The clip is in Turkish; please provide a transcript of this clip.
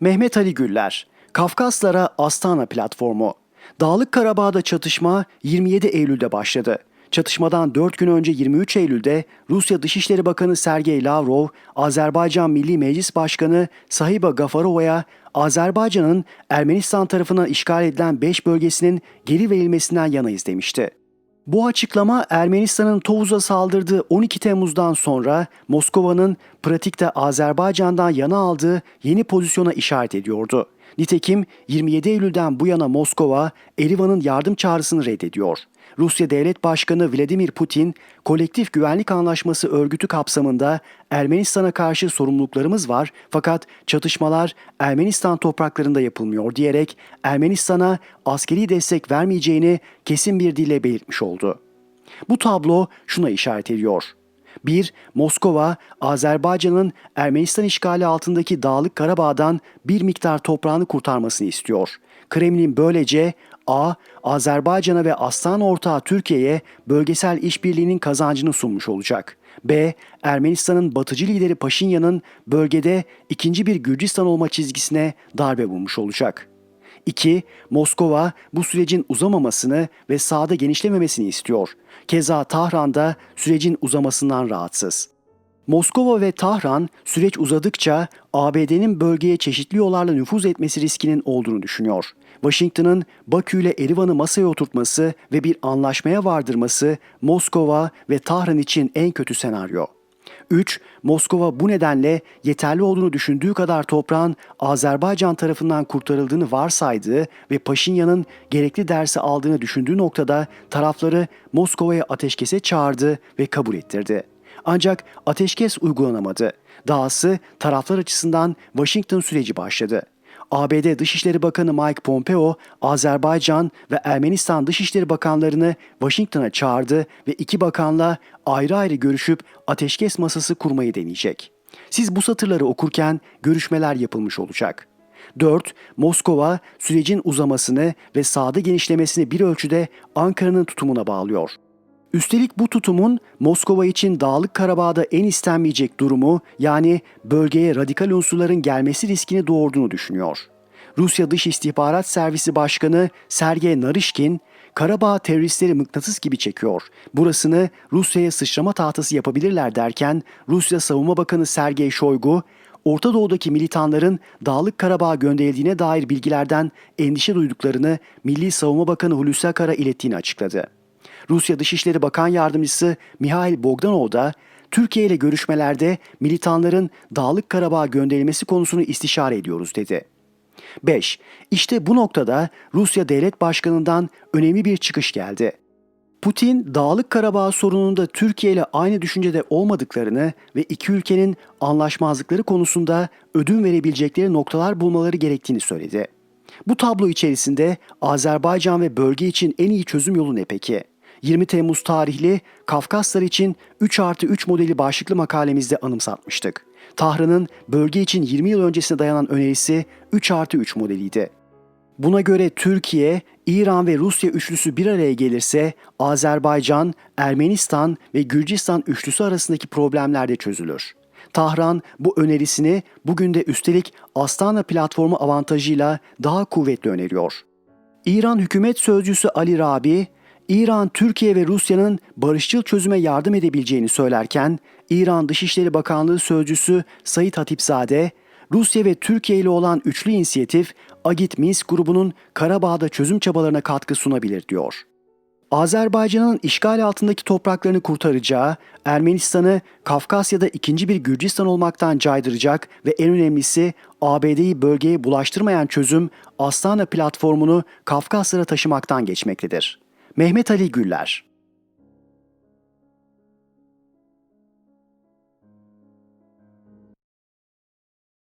Mehmet Ali Güller, Kafkaslara Astana platformu. Dağlık Karabağ'da çatışma 27 Eylül'de başladı. Çatışmadan 4 gün önce 23 Eylül'de Rusya Dışişleri Bakanı Sergey Lavrov, Azerbaycan Milli Meclis Başkanı Sahiba Gafarova'ya Azerbaycan'ın Ermenistan tarafından işgal edilen 5 bölgesinin geri verilmesinden yanayız demişti. Bu açıklama Ermenistan'ın Tovuz'a saldırdığı 12 Temmuz'dan sonra Moskova'nın pratikte Azerbaycan'dan yana aldığı yeni pozisyona işaret ediyordu. Nitekim 27 Eylül'den bu yana Moskova, Erivan'ın yardım çağrısını reddediyor. Rusya Devlet Başkanı Vladimir Putin, Kolektif Güvenlik Anlaşması örgütü kapsamında Ermenistan'a karşı sorumluluklarımız var fakat çatışmalar Ermenistan topraklarında yapılmıyor diyerek Ermenistan'a askeri destek vermeyeceğini kesin bir dille belirtmiş oldu. Bu tablo şuna işaret ediyor. 1. Moskova, Azerbaycan'ın Ermenistan işgali altındaki Dağlık Karabağ'dan bir miktar toprağını kurtarmasını istiyor. Kremlin böylece A. Azerbaycan'a ve Aslan ortağı Türkiye'ye bölgesel işbirliğinin kazancını sunmuş olacak. B. Ermenistan'ın batıcı lideri Paşinyan'ın bölgede ikinci bir Gürcistan olma çizgisine darbe vurmuş olacak. 2. Moskova bu sürecin uzamamasını ve sahada genişlememesini istiyor. Keza Tahran'da sürecin uzamasından rahatsız. Moskova ve Tahran süreç uzadıkça ABD'nin bölgeye çeşitli yollarla nüfuz etmesi riskinin olduğunu düşünüyor. Washington'ın Bakü ile Erivan'ı masaya oturtması ve bir anlaşmaya vardırması Moskova ve Tahran için en kötü senaryo. 3. Moskova bu nedenle yeterli olduğunu düşündüğü kadar toprağın Azerbaycan tarafından kurtarıldığını varsaydığı ve Paşinyan'ın gerekli dersi aldığını düşündüğü noktada tarafları Moskova'ya ateşkese çağırdı ve kabul ettirdi. Ancak ateşkes uygulanamadı. Dahası taraflar açısından Washington süreci başladı. ABD Dışişleri Bakanı Mike Pompeo, Azerbaycan ve Ermenistan Dışişleri Bakanlarını Washington'a çağırdı ve iki bakanla ayrı ayrı görüşüp ateşkes masası kurmayı deneyecek. Siz bu satırları okurken görüşmeler yapılmış olacak. 4. Moskova sürecin uzamasını ve sahada genişlemesini bir ölçüde Ankara'nın tutumuna bağlıyor. Üstelik bu tutumun Moskova için Dağlık Karabağ'da en istenmeyecek durumu yani bölgeye radikal unsurların gelmesi riskini doğurduğunu düşünüyor. Rusya Dış İstihbarat Servisi Başkanı Sergey Narishkin, Karabağ teröristleri mıknatıs gibi çekiyor. Burasını Rusya'ya sıçrama tahtası yapabilirler derken Rusya Savunma Bakanı Sergey Shoigu, Orta Doğu'daki militanların Dağlık Karabağ'a gönderildiğine dair bilgilerden endişe duyduklarını Milli Savunma Bakanı Hulusi Akar'a ilettiğini açıkladı. Rusya Dışişleri Bakan Yardımcısı Mihail Bogdanov da Türkiye ile görüşmelerde militanların Dağlık Karabağ'a gönderilmesi konusunu istişare ediyoruz dedi. 5. İşte bu noktada Rusya Devlet Başkanı'ndan önemli bir çıkış geldi. Putin, Dağlık Karabağ sorununda Türkiye ile aynı düşüncede olmadıklarını ve iki ülkenin anlaşmazlıkları konusunda ödün verebilecekleri noktalar bulmaları gerektiğini söyledi. Bu tablo içerisinde Azerbaycan ve bölge için en iyi çözüm yolu ne peki? 20 Temmuz tarihli Kafkaslar için 3 artı 3 modeli başlıklı makalemizde anımsatmıştık. Tahran'ın bölge için 20 yıl öncesine dayanan önerisi 3 artı 3 modeliydi. Buna göre Türkiye, İran ve Rusya üçlüsü bir araya gelirse Azerbaycan, Ermenistan ve Gürcistan üçlüsü arasındaki problemler de çözülür. Tahran bu önerisini bugün de üstelik Astana platformu avantajıyla daha kuvvetli öneriyor. İran hükümet sözcüsü Ali Rabi, İran, Türkiye ve Rusya'nın barışçıl çözüme yardım edebileceğini söylerken, İran Dışişleri Bakanlığı Sözcüsü Sayit Hatipzade, Rusya ve Türkiye ile olan üçlü inisiyatif, Agit Minsk grubunun Karabağ'da çözüm çabalarına katkı sunabilir diyor. Azerbaycan'ın işgal altındaki topraklarını kurtaracağı, Ermenistan'ı Kafkasya'da ikinci bir Gürcistan olmaktan caydıracak ve en önemlisi ABD'yi bölgeye bulaştırmayan çözüm Astana platformunu Kafkaslara taşımaktan geçmektedir. Mehmet Ali Güller